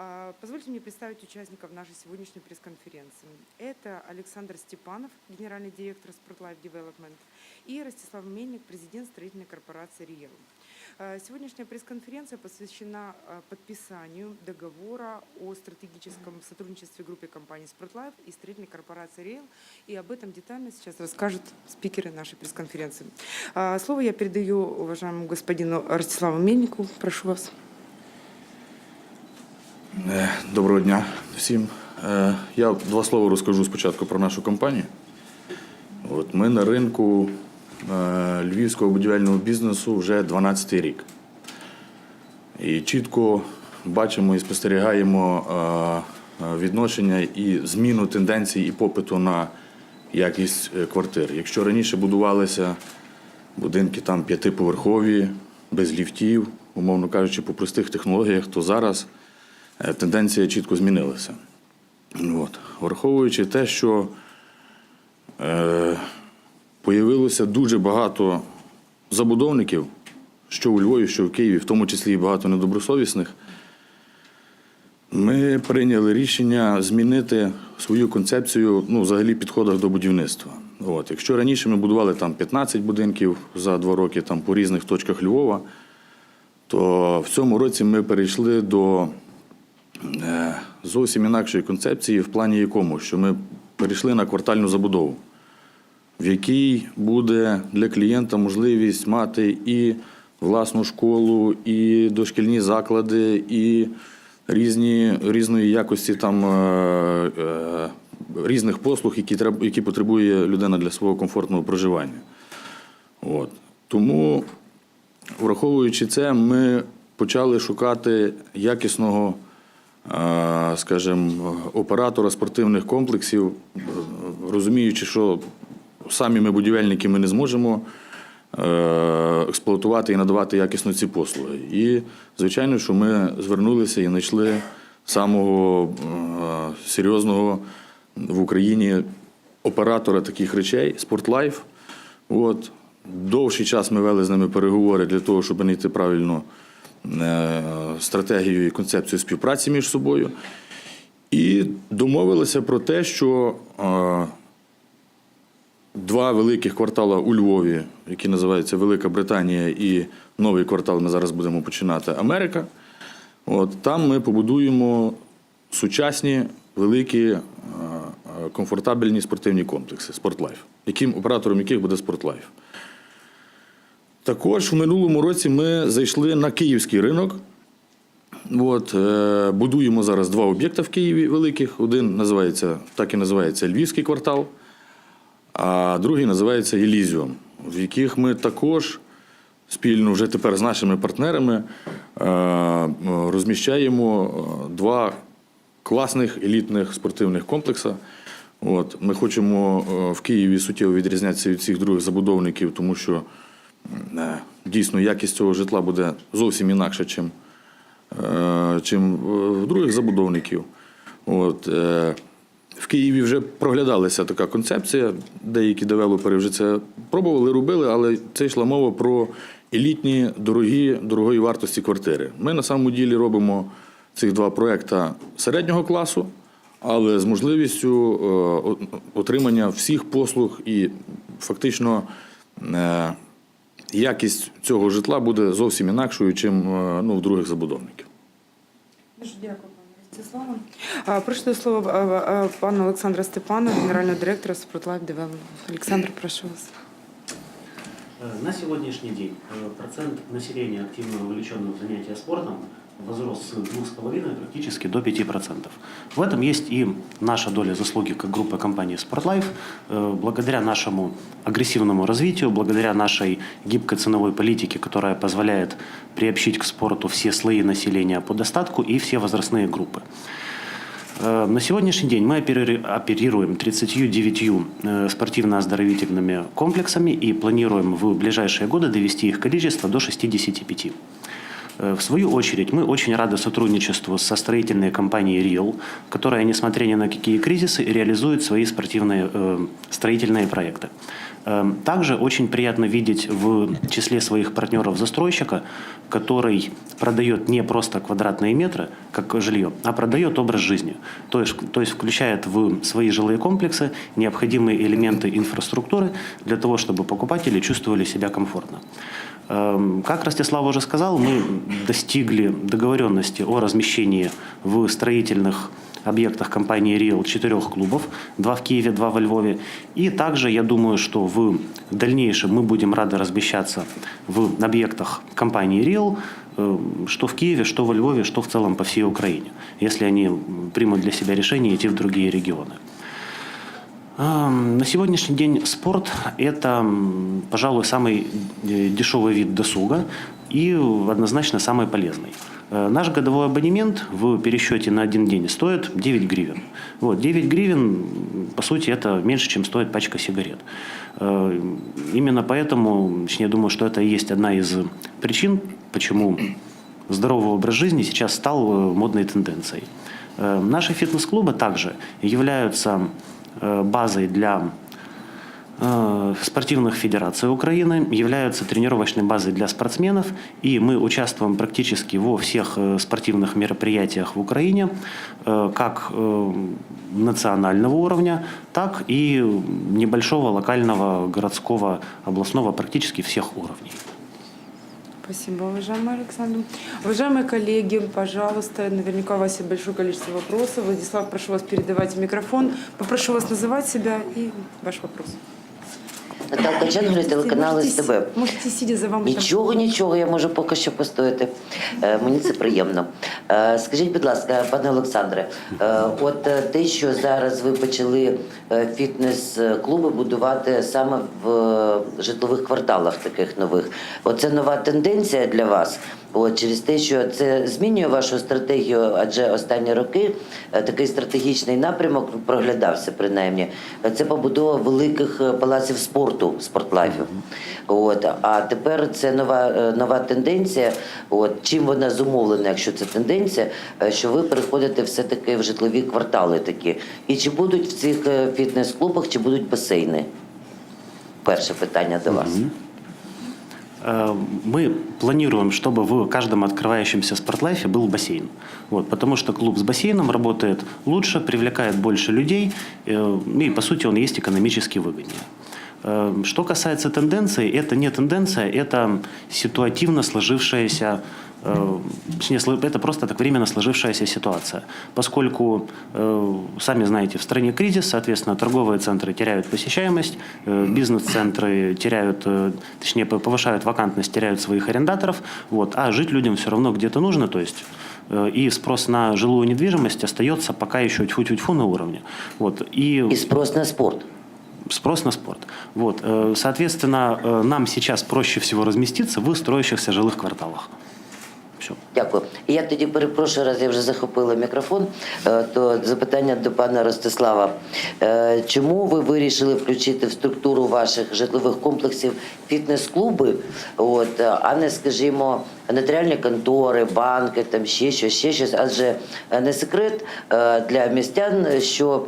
А, Позвольте мне представить участников нашей сегодняшней пресс-конференции. Это Александр Степанов, генеральный директор Sportlife Development, и Ростислав Мельник, президент строительной корпорации «Риел». А, Сегодняшняя пресс-конференция посвящена а, подписанию договора о стратегическом сотрудничестве группы компаний Sportlife и строительной корпорации «Риел». И об этом детально сейчас расскажут спикеры нашей пресс-конференции. Слово я передаю уважаемому господину Ростиславу Мельнику. Прошу вас. Е, Доброго дня всім. Е, Я два слова розкажу спочатку про нашу компанію. От ми на ринку е, львівського будівельного бізнесу вже 12-й рік. І чітко бачимо і спостерігаємо відношення і зміну тенденцій і попиту на якість квартир. Якщо раніше будувалися будинки там п'ятиповерхові, без ліфтів, умовно кажучи, по простих технологіях, то зараз тенденція чітко змінилася. От. Враховуючи те, що е, появилося дуже багато забудовників, що у Львові, що в Києві, в тому числі і багато недобросовісних, ми прийняли рішення змінити свою концепцію ну, взагалі підходах до будівництва. От. Якщо раніше ми будували там 15 будинків за два роки там, по різних точках Львова, то в цьому році ми перейшли до е, зовсім інакшої концепції, в плані якому, що ми перейшли на квартальну забудову, в якій буде для клієнта можливість мати і власну школу, і дошкільні заклади, і різні, різної якості там, е, е, різних послуг, які, треба, які потребує людина для свого комфортного проживання. От. Тому, враховуючи це, ми почали шукати якісного, е, скажімо, оператора спортивних комплексів, розуміючи, що самі ми будівельники ми не зможемо е, експлуатувати і надавати якісно ці послуги. І, звичайно, що ми звернулися і знайшли самого е, серйозного в Україні оператора таких речей Спортлайф. От. Довший час ми вели з ними переговори для того, щоб знайти правильну е, стратегію і концепцію співпраці між собою. І домовилися про те, що е, два великих квартали у Львові, які називаються Велика Британія, і новий квартал ми зараз будемо починати Америка. От, там ми побудуємо сучасні, великі, е, е, комфортабельні спортивні комплекси Спортлайф, яким оператором яких буде Спортлайф. Також в минулому році ми зайшли на київський ринок. От, е, будуємо зараз два об'єкти в Києві великих. Один називається, так і називається Львівський квартал, а другий називається Елізіум, в яких ми також спільно вже тепер з нашими партнерами е, розміщаємо е, два класних елітних спортивних комплекси. От, ми хочемо е, в Києві суттєво відрізнятися від всіх других забудовників, тому що дійсно якість цього житла буде зовсім інакша, чим, е, чим в других забудовників. От, е, в Києві вже проглядалася така концепція. Деякі девелопери вже це пробували, робили, але це йшла мова про елітні, дорогі, дорогої вартості квартири. Ми на самому ділі робимо цих два проекти середнього класу, але з можливістю е, отримання всіх послуг і фактично е, якість цього житла буде зовсім інакшою, чим е, ну, в других забудовників. Дуже дякую, слова а, а, пана Олександра Степана, генерального директора Sportlife Development. Олександр, прошу вас. Э, На сегодняшний день э, процент населения, активно вовлеченного в занятия спортом, возрос с 2,5 практически до 5%. В этом есть и наша доля заслуги как группа компании «Спортлайф». Э, Благодаря нашему агрессивному развитию, благодаря нашей гибкой ценовой политике, которая позволяет приобщить к спорту все слои населения по достатку и все возрастные группы. Э, На сегодняшний день мы опери- оперируем 39 э, спортивно-оздоровительными комплексами и планируем в ближайшие годы довести их количество до 65. Э, В свою очередь, мы очень рады сотрудничеству со строительной компанией «Риэл», которая, несмотря ни на какие кризисы, реализует свои спортивные э, строительные проекты. Э, Также очень приятно видеть в числе своих партнеров застройщика, который продает не просто квадратные метры, как жилье, а продает образ жизни. То есть, то есть включает в свои жилые комплексы необходимые элементы инфраструктуры для того, чтобы покупатели чувствовали себя комфортно. Эм, Как Ростислав уже сказал, мы достигли договоренности о размещении в строительных объектах компании «Риэл» четырех клубов, два в Киеве, два во Львове. И также, я думаю, что в дальнейшем мы будем рады размещаться в объектах компании «Риэл», э, что в Киеве, что во Львове, что в целом по всей Украине, если они примут для себя решение идти в другие регионы. На сегодняшний день спорт – это, пожалуй, самый э, дешевый вид досуга и однозначно самый полезный. Э, Наш годовой абонемент в пересчете на один день стоит 9 гривен. Вот, 9 гривен, по сути, это меньше, чем стоит пачка сигарет. Э, Именно поэтому, я думаю, что это и есть одна из причин, почему здоровый образ жизни сейчас стал модной тенденцией. Наши фитнес-клубы также являются базой для э, спортивных федераций Украины, являются тренировочной базой для спортсменов, и мы участвуем практически во всех э, спортивных мероприятиях в Украине, э, как э, национального уровня, так и небольшого локального, городского, областного, практически всех уровней. Спасибо, уважаемый Александр. Уважаемые коллеги, пожалуйста, наверняка у вас есть большое количество вопросов. Владислав, прошу вас передавать микрофон. Попрошу вас называть себя и ваш вопрос. Наталка Ченгель, телеканал СТБ. Можете сидіти за вами. Нічого, нічого, я можу поки що постояти. Е, Мені це приємно. Е, Скажіть, будь ласка, пане Олександре, е, от е, те, що зараз ви почали е, фітнес-клуби будувати саме в е, житлових кварталах таких нових, оце нова тенденція для вас. От через те, що це змінює вашу стратегію, адже останні роки е, такий стратегічний напрямок проглядався принаймні. Це побудова великих е, палаців спорту, спортлайфів. От а тепер це нова е, нова тенденція. От чим вона зумовлена, якщо це тенденція, що ви переходите все таки в житлові квартали такі. І чи будуть в цих фітнес-клубах, чи будуть басейни? Перше питання до вас. Э, Мы планируем, чтобы в каждом открывающемся спортлайфе был бассейн. Вот, потому что клуб с бассейном работает лучше, привлекает больше людей, э, и, по сути, он есть экономически выгоднее. Э, Что касается тенденции, это не тенденция, это ситуативно сложившаяся э, точнее, сло- это просто так временно сложившаяся ситуация. Поскольку, э, сами знаете, в стране кризис, соответственно, торговые центры теряют посещаемость, э, бизнес-центры теряют, э, точнее, повышают вакантность, теряют своих арендаторов, вот, а жить людям все равно где-то нужно, то есть э, и спрос на жилую недвижимость остается пока еще тьфу-тьфу-тьфу на уровне. Вот, и І спрос на спорт. спрос на спорт. Вот, э, соответственно, э, нам сейчас проще всего разместиться в строящихся жилых кварталах. Все. Дякую. І я тоді перепрошую, раз я вже захопила мікрофон, е, то запитання до пана Ростислава. Е, Чому ви вирішили включити в структуру ваших житлових комплексів фітнес-клуби, от, а не, скажімо, нотаріальні контори, банки, там ще щось, ще щось? Адже е, не секрет для містян, що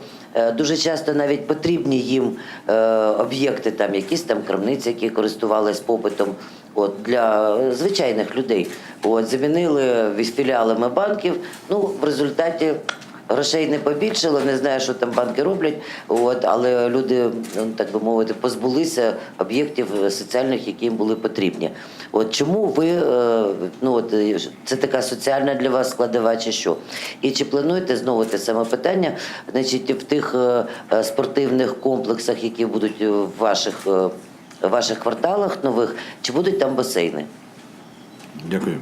Дуже часто навіть потрібні їм е, об'єкти, там якісь там крамниці, які користувались попитом. От для звичайних людей. От замінили філіалами банків. Ну в результаті грошей не побільшало. Не знаю, що там банки роблять. От але люди, ну так би мовити, позбулися об'єктів соціальних, які їм були потрібні. От чому ви е, ну от е, це така соціальна для вас складова, чи що? І чи плануєте знову те саме питання? Значить, в тих е, спортивних комплексах, які будуть в ваших в ваших кварталах нових, чи будуть там басейни? Дякую.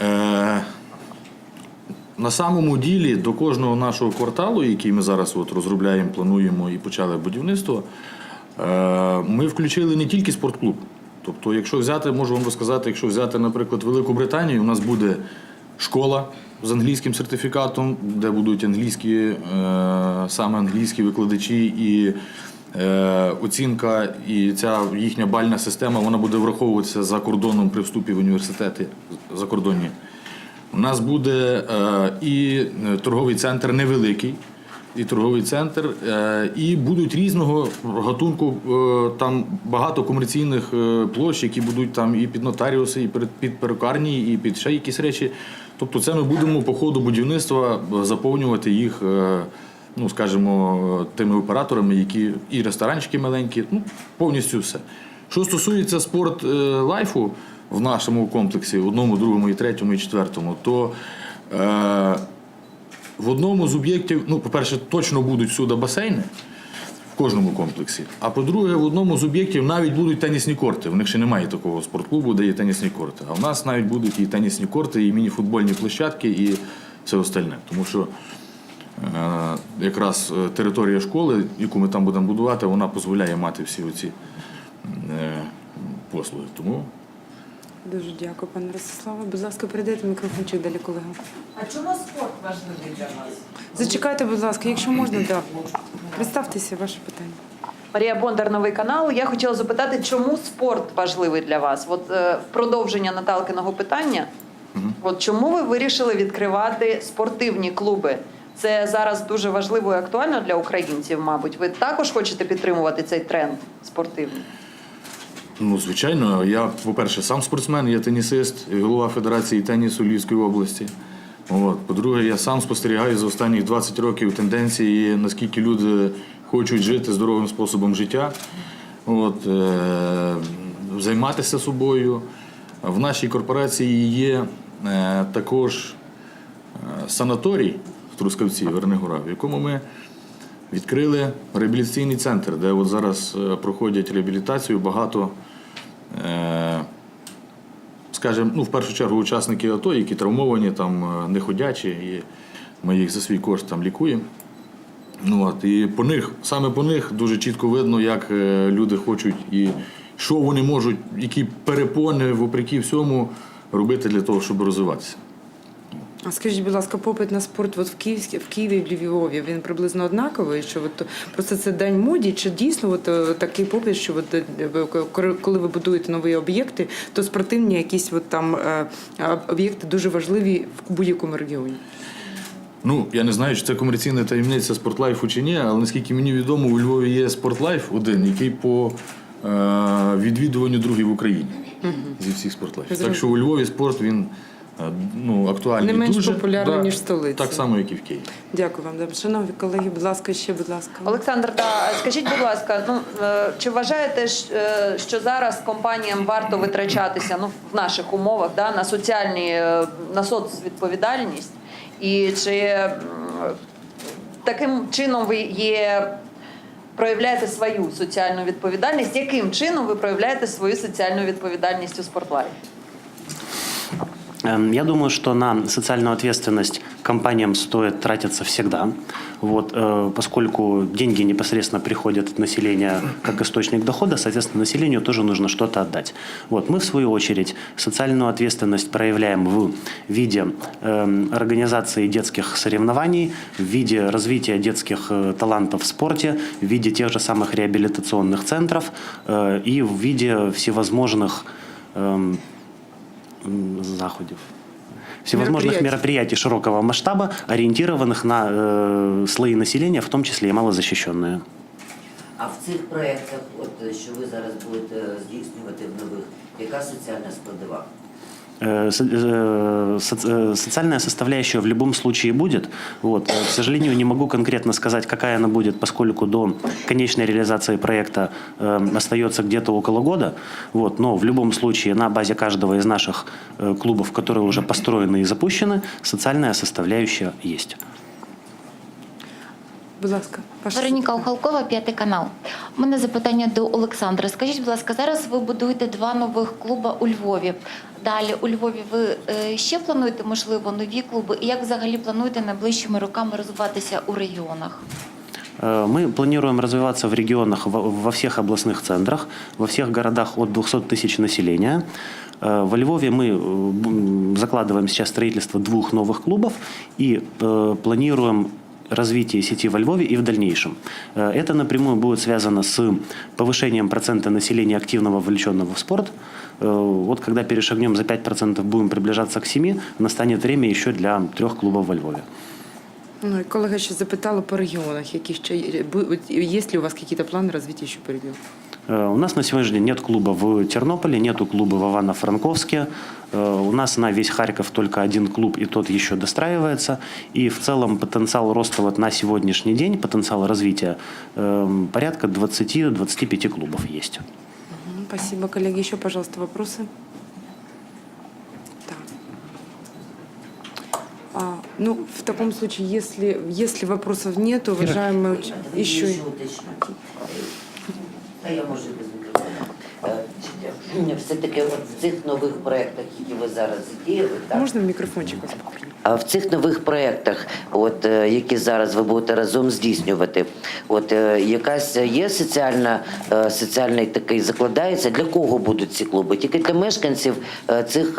Е, на самому ділі до кожного нашого кварталу, який ми зараз от розробляємо, плануємо і почали будівництво, е, ми включили не тільки спортклуб. Тобто, якщо взяти, можу вам розказати, якщо взяти, наприклад, Велику Британію, у нас буде школа з англійським сертифікатом, де будуть англійські, е, саме англійські викладачі і оцінка і ця їхня бальна система вона буде враховуватися за кордоном при вступі в університети закордонні. У нас буде е, і е, торговий центр невеликий, і торговий центр, е, і будуть різного гатунку. е, Там багато комерційних е, площ, які будуть там і під нотаріуси, і під перукарні, і під ще якісь речі. Тобто, це ми будемо по ходу будівництва е, заповнювати їх, е, ну скажімо, тими операторами, які і ресторанчики маленькі, ну повністю все. Що стосується спорт е, лайфу в нашому комплексі, одному, другому, і третьому, і четвертому, то е, в одному з об'єктів, ну, по-перше, точно будуть всюди басейни в кожному комплексі. А по-друге, в одному з об'єктів навіть будуть тенісні корти. В них ще немає такого спортклубу, де є тенісні корти. А в нас навіть будуть і тенісні корти, і міні-футбольні площадки, і все остальне. Тому що якраз е, територія школи, яку ми там будемо будувати, вона дозволяє мати всі оці е, послуги. Тому Дуже дякую, пане Ростиславе. Будь ласка, передайте мікрофончик далі колегам. А чому спорт важливий для вас? Зачекайте, будь ласка, якщо можна, да. Представтеся, ваше питання. Марія Бондар, новий канал. Я хотіла запитати, чому спорт важливий для вас? От е, в продовження Наталкиного питання. От чому ви вирішили відкривати спортивні клуби? Це зараз дуже важливо і актуально для українців, мабуть. Ви також хочете підтримувати цей тренд спортивний? Ну, звичайно, я, по-перше, сам спортсмен, я тенісист, голова Федерації тенісу Львівської області. От. По-друге, я сам спостерігаю за останні 20 років тенденції, наскільки люди хочуть жити здоровим способом життя, От, е- займатися собою. В нашій корпорації є е- також е, санаторій Трускавці, Вернигора, в якому ми відкрили реабілітаційний центр, де от зараз е, проходять реабілітацію багато, е, скажімо, ну, в першу чергу учасники АТО, які травмовані, там, е, неходячі, і ми їх за свій кошт там лікуємо. Ну, от, і по них, саме по них дуже чітко видно, як люди хочуть і що вони можуть, які перепони, вопреки всьому, робити для того, щоб розвиватися. А скажіть, будь ласка, попит на спорт от в Київській в Києві в Львові він приблизно однаковий? Що от просто це день моді? Чи дійсно от е, такий попит, що от, е, коли- ви будуєте нові об'єкти, то спортивні якісь от там е, об'єкти дуже важливі в будь-якому регіоні? Ну, я не знаю, чи це комерційна таємниця спортлайфу чи ні, але наскільки мені відомо, у Львові є спортлайф один, який по е, відвідуванню другий в Україні зі всіх спортлайфів. Так що у Львові спорт він ну, актуальний. Не менш дуже, популярний, ніж в столиці. Так само, як і в Києві. Дякую вам. Да. Шановні колеги, будь ласка, ще, будь ласка. Олександр, та скажіть, будь ласка, ну е, чи вважаєте, е, що зараз компаніям варто витрачатися ну в наших умовах да, на соціальні е, на соцвідповідальність? І чи таким чином ви є проявляєте свою соціальну відповідальність? Яким чином ви проявляєте свою соціальну відповідальність у спортлайфі? Эм, Я думаю, что на социальную ответственность компаниям стоит тратиться всегда, вот, э, поскольку деньги непосредственно приходят от населения как источник дохода, соответственно, населению тоже нужно что-то отдать. Вот, мы, в свою очередь, социальную ответственность проявляем в виде эм, организации детских соревнований, в виде развития детских э, талантов в спорте, в виде тех же самых реабилитационных центров э, и в виде всевозможных эм, заходів. Всевозможных Мероприятий. мероприятий, широкого масштаба, ориентированных на э, слои населения, в том числе и малозащищенные. А в цих проєктах, от що ви зараз будете здійснювати в нових, яка соціальна складова? Э, со- э, соц- э, Социальная составляющая в любом случае будет. Вот. Э, К сожалению, не могу конкретно сказать, какая она будет, поскольку до конечной реализации проекта э, остается где-то около года. Вот. Но в любом случае на базе каждого из наших э, клубов, которые уже построены и запущены, социальная составляющая есть. Будь ласка, ваше Вероніка Ухалкова, п'ятий канал. У мене запитання до Олександра. Скажіть, будь ласка, зараз ви будуєте два нових клуби у Львові. Далі у Львові ви е, ще плануєте, можливо, нові клуби? І як взагалі плануєте найближчими роками розвиватися у регіонах? Э, Мы планируем развиваться в регионах во, во всех областных центрах, во всех городах от 200 тысяч населения. Э, Во Львове мы э, б- м, закладываем сейчас строительство двух новых клубов и э, планируем развития сети во Львове и в дальнейшем. Э, Это напрямую будет связано с повышением процента населения активного вовлеченного в спорт. Э, Вот когда перешагнем за 5%, будем приближаться к 7%, настанет время еще для трех клубов во Львове. Ну, і колега ще запитала по регіонах, які ще є бу- є ли у вас якісь плани розвитку ще по регіонах? Э, У нас на сегодняшний день нет клуба в Тернополе, нету клуба в Ивано-Франковске. Э, У нас на весь Харьков только один клуб, и тот еще достраивается. И в целом потенциал роста вот на сегодняшний день, потенциал развития э, порядка 20-25 клубов есть. Спасибо, коллеги. Еще, пожалуйста, вопросы? Так. А, ну, в таком случае, если, если вопросов нет, уважаемые... Еще... Та я мікрофону. Е, Все-таки в цих нових проєктах, які ви зараз діяли, так? можна в мікрофончик? А в цих нових проєктах, от е, які зараз ви будете разом здійснювати, от е, якась є соціальна е, соціальний такий закладається для кого будуть ці клуби? Тільки для мешканців цих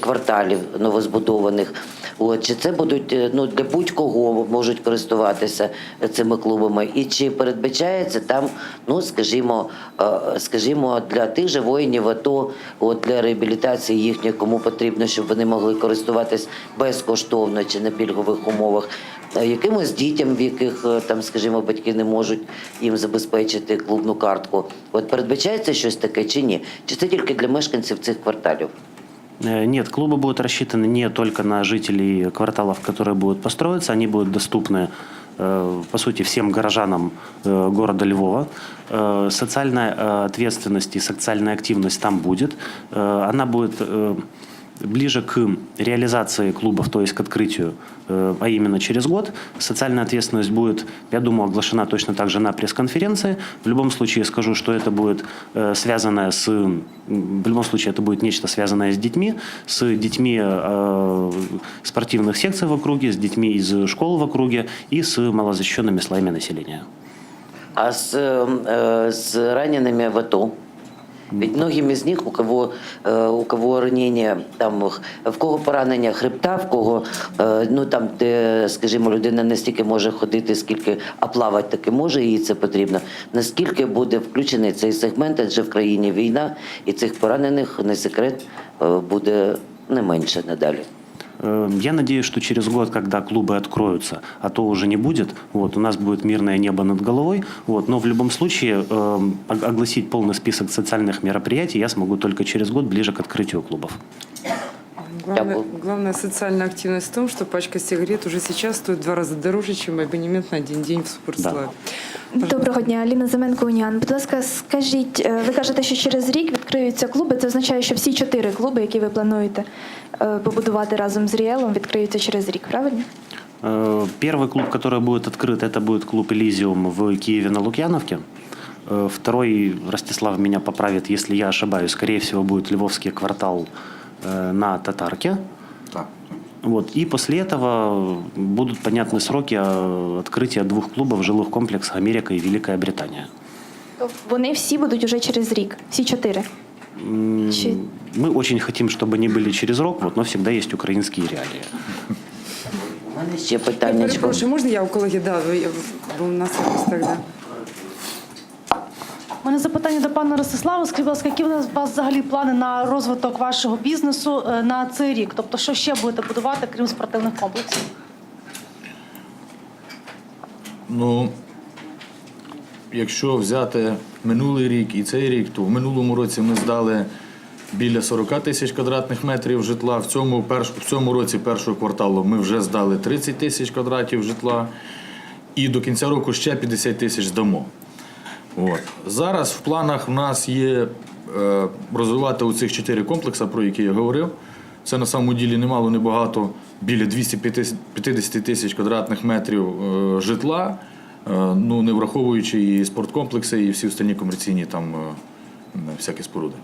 кварталів новозбудованих. От чи це будуть е, ну для будь-кого можуть користуватися цими клубами? І чи передбачається там, ну скажімо, е, скажімо, для тих же воїнів АТО, от для реабілітації їхньої, кому потрібно, щоб вони могли користуватись безкоштовно чи на пільгових умовах, е, якимось дітям, в яких там, скажімо, батьки не можуть їм забезпечити клубну картку. От передбачається щось таке чи ні? Чи це тільки для мешканців цих кварталів? Э, Нет, клубы будут рассчитаны не только на жителей кварталов, которые будут построиться, они будут доступны, э, по сути, всем горожанам э, города Львова. Э, Социальная э, ответственность и социальная активность там будет. Э, Она будет э, ближе к реализации клубов, то есть к открытию, э, а именно через год. Социальная ответственность будет, я думаю, оглашена точно так же на пресс-конференции. В любом случае скажу, что это будет э, связанное с... В любом случае это будет нечто связанное с детьми, с детьми э, спортивных секций в округе, с детьми из школ в округе и с малозащищенными слоями населения. А с, с ранеными в АТО? Ведь многим из них, у кого, э, у кого ранення, там, в кого поранення хребта, в кого, е, ну там, де, скажімо, людина не стільки може ходити, скільки, а плавати таки може, їй це потрібно. Наскільки буде включений цей сегмент, адже в країні війна, і цих поранених, не секрет, е, буде не менше надалі. Э, Я надеюсь, что через год, когда клубы откроются, а то уже не будет, вот, у нас будет мирное небо над головой, вот, но в любом случае э, ог- огласить полный список социальных мероприятий я смогу только через год, ближе к открытию клубов. Главное, Дякую. главная социальная активность в том, что пачка сигарет уже сейчас стоит в два раза дороже, чем абонемент на один день в спортзал. Доброго дня, Аліна Заменко Уніан. Будь ласка, скажіть, е, ви кажете, що через рік відкриються клуби. Це означає, що всі чотири клуби, які ви плануєте е, побудувати разом з Ріелом, відкриються через рік, правильно? Э, Первый клуб, который будет открыт, это будет клуб «Элизиум» в Киеве на Лукьяновке. Э, Второй, Ростислав меня поправит, если я ошибаюсь, скорее всего, будет Львовский квартал э, на Татарке. Так. Вот. И после этого будут понятны сроки э, открытия двух клубов в жилых комплексах Америка и Великая Британия. Вони всі будуть уже через рік, всі чотири. М, Чи- Мы очень хотим, чтобы они были через рок, вот, но всегда есть украинские реалии. У мене ще Я питання. перепрошую, можна я у колеги? Да, ви- бо у нас якось так, да. У мене запитання до пана Ростислава. Скажіть, будь ласка, які у нас- у вас взагалі плани на розвиток вашого бізнесу е, на цей рік? Тобто, що ще будете будувати, крім спортивних комплексів? Ну, якщо взяти минулий рік і цей рік, то в минулому році ми здали біля 40 тисяч квадратних метрів житла. В цьому, перш, в цьому році першого кварталу ми вже здали 30 тисяч квадратів житла. І до кінця року ще 50 тисяч здамо. От. Зараз в планах в нас є е, розвивати оцих чотири комплекси, про які я говорив. Це на самому ділі немало, небагато, біля 250 тисяч квадратних метрів е, житла, е, ну, не враховуючи і спорткомплекси, і всі остальні комерційні там е, всякі споруди.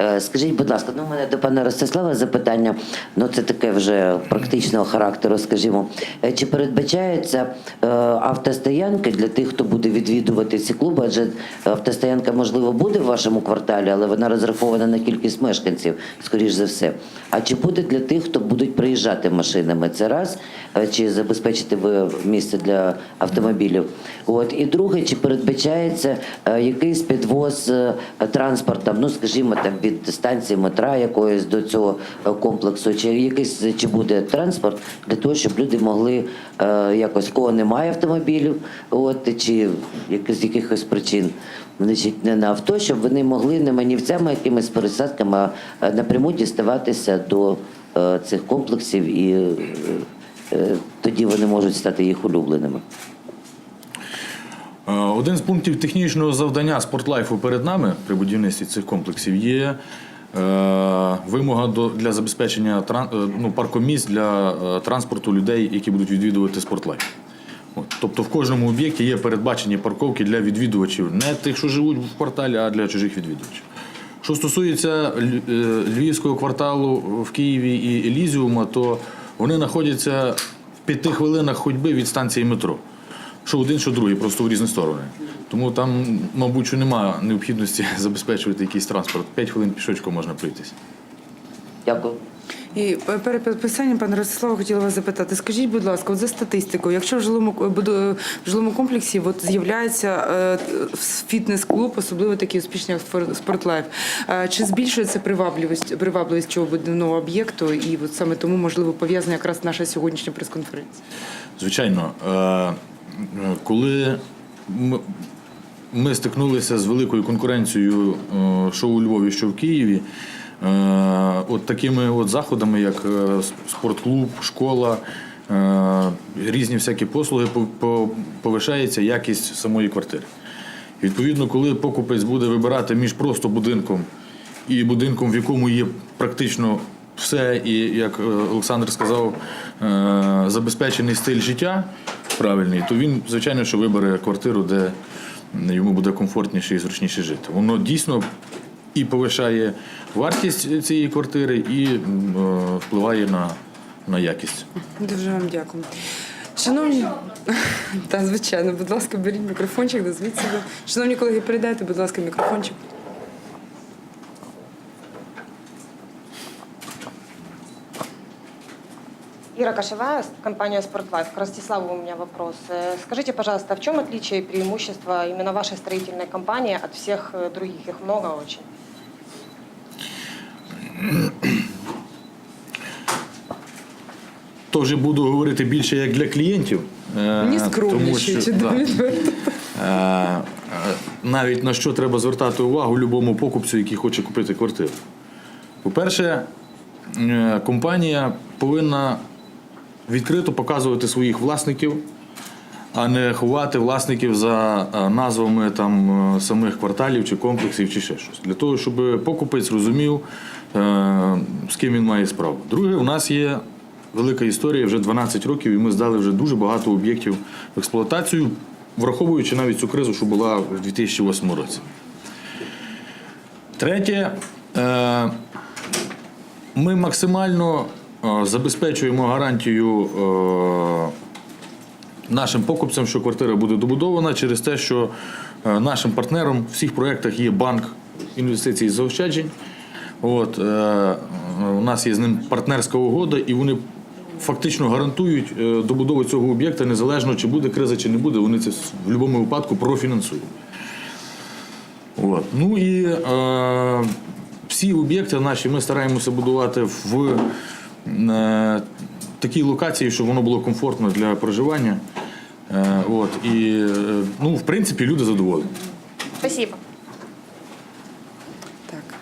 Е, Скажіть, будь ласка, ну у мене до пана Ростислава запитання, ну це таке вже практичного характеру, скажімо. Е, Чи передбачаються е, автостоянки для тих, хто буде відвідувати ці клуби? Адже автостоянка, можливо, буде в вашому кварталі, але вона розрахована на кількість мешканців, скоріш за все. А чи буде для тих, хто будуть приїжджати машинами? Це раз. Чи забезпечите ви місце для автомобілів? От і друге, чи передбачається е, якийсь підвоз е, транспортом, ну скажімо, там від станції метра якоїсь до цього е, комплексу, чи якийсь чи буде транспорт для того, щоб люди могли якось кого немає автомобілів, от чи з якихось причин. Значить, не на авто, щоб вони могли не манівцями, якимись пересадками, а напряму діставатися до цих комплексів, і тоді вони можуть стати їх улюбленими. Е, Один з пунктів технічного завдання спортлайфу перед нами при будівництві цих комплексів є е, вимога для забезпечення е, ну, паркомісць для е, транспорту людей, які будуть відвідувати спортлайф. Тобто в кожному об'єкті є передбачені парковки для відвідувачів, не тих, що живуть в кварталі, а для чужих відвідувачів. Що стосується е, львівського кварталу в Києві і Елізіума, то вони знаходяться в п'яти хвилинах ходьби від станції метро. Що один, що другий, просто в різні сторони. Тому там, мабуть, немає необхідності забезпечувати якийсь транспорт. П'ять хвилин пішочком можна пройтись. Дякую. І е, перед підписанням, пане Ростиславе, хотіла вас запитати. Скажіть, будь ласка, от за статистикою, якщо в жилому в жилому комплексі от з'являється е, фітнес-клуб, особливо такий успішний як спортлайф, е, чи збільшується привабливість привабливість цього будівного об'єкту? І от саме тому можливо пов'язана якраз наша сьогоднішня прес-конференція? Звичайно, е, е, коли ми стикнулися з великою конкуренцією, е, що у Львові, що в Києві, е, от такими от заходами, як е, спортклуб, школа, е, різні всякі послуги, по- по- повишається якість самої квартири. Відповідно, коли покупець буде вибирати між просто будинком і будинком, в якому є практично все, і як е, Олександр сказав, е, забезпечений стиль життя правильний, то він, звичайно, що вибере квартиру, де йому буде комфортніше і зручніше жити. Воно дійсно і повишає вартість цієї квартири, і е, впливає на, на якість. Дуже вам дякую. Шановні, та звичайно, будь ласка, беріть мікрофончик, назвіть себе. Шановні колеги, передайте, будь ласка, мікрофончик. Ира Кошевая, компания «Спортлайф». К Ростиславу у меня вопрос. Э, Скажите, пожалуйста, в чем отличие и преимущество именно вашей строительной компании от всех э, других? Их много очень. То вже буду говорити більше як для клієнтів. Не скромніші, да. Е, е, навіть на що треба звертати увагу любому покупцю, який хоче купити квартиру. По-перше, е, компанія повинна відкрито показувати своїх власників, а не ховати власників за назвами там, самих кварталів чи комплексів, чи ще щось. Для того, щоб покупець розумів, з ким він має справу. Друге, у нас є велика історія вже 12 років, і ми здали вже дуже багато об'єктів в експлуатацію, враховуючи навіть цю кризу, що була в 2008 році. Третє, е, ми максимально е, забезпечуємо гарантію е, нашим покупцям, що квартира буде добудована через те, що е, нашим партнером в всіх проєктах є банк інвестицій і заощаджень. От, е, у нас є з ним партнерська угода, і вони фактично гарантують е, добудову цього об'єкта незалежно, чи буде криза, чи не буде. Вони це в будь-якому випадку профінансують. От. Ну і е, всі об'єкти наші ми стараємося будувати в е, такій локації, щоб воно було комфортно для проживання. Е, от. І, е, ну, в принципі, люди задоволені. Спасибо. Так,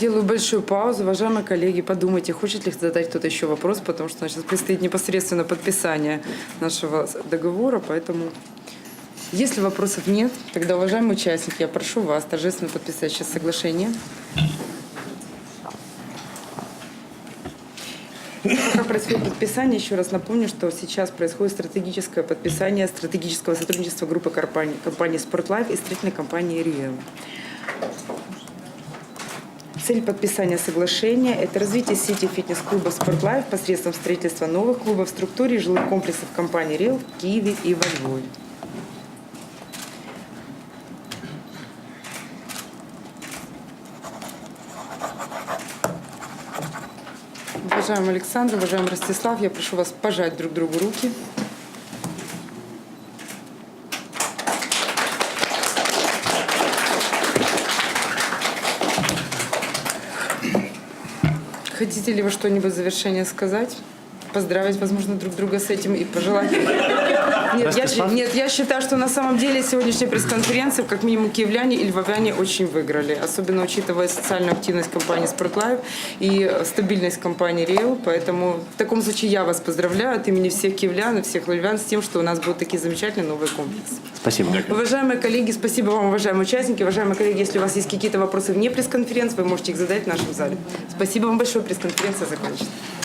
делаю большую паузу. Уважаемые коллеги, подумайте, хочет ли задать кто-то еще вопрос, потому что сейчас предстоит непосредственно подписание нашего договора, поэтому если вопросов нет, тогда, уважаемые участники, я прошу вас торжественно подписать сейчас соглашение. Пока происходит подписание, еще раз напомню, что сейчас происходит стратегическое подписание стратегического сотрудничества группы компаний, компании «Спортлайф» и строительной компании «Риэл». Цель подписания соглашения – это развитие сети фитнес-клуба «Спортлайф» посредством строительства новых клубов в структуре жилых комплексов компании «Рил» в Киеве и во Львове. Уважаемый Александр, уважаемый Ростислав, я прошу вас пожать друг другу руки. Хотите ли вы что-нибудь в завершение сказать? Поздравить, возможно, друг друга с этим и пожелать. Нет я, нет, я считаю, что на самом деле сегодняшняя пресс-конференция, как минимум, киевляне и львовяне очень выиграли. Особенно учитывая социальную активность компании «Спортлайв» и стабильность компании «Рейл». Поэтому в таком случае я вас поздравляю от имени всех киевлян и всех львовян с тем, что у нас будут такие замечательные новые комплексы. Спасибо. Уважаемые коллеги, спасибо вам, уважаемые участники. Уважаемые коллеги, если у вас есть какие-то вопросы вне пресс-конференции, вы можете их задать в нашем зале. Спасибо вам большое, пресс-конференция закончена.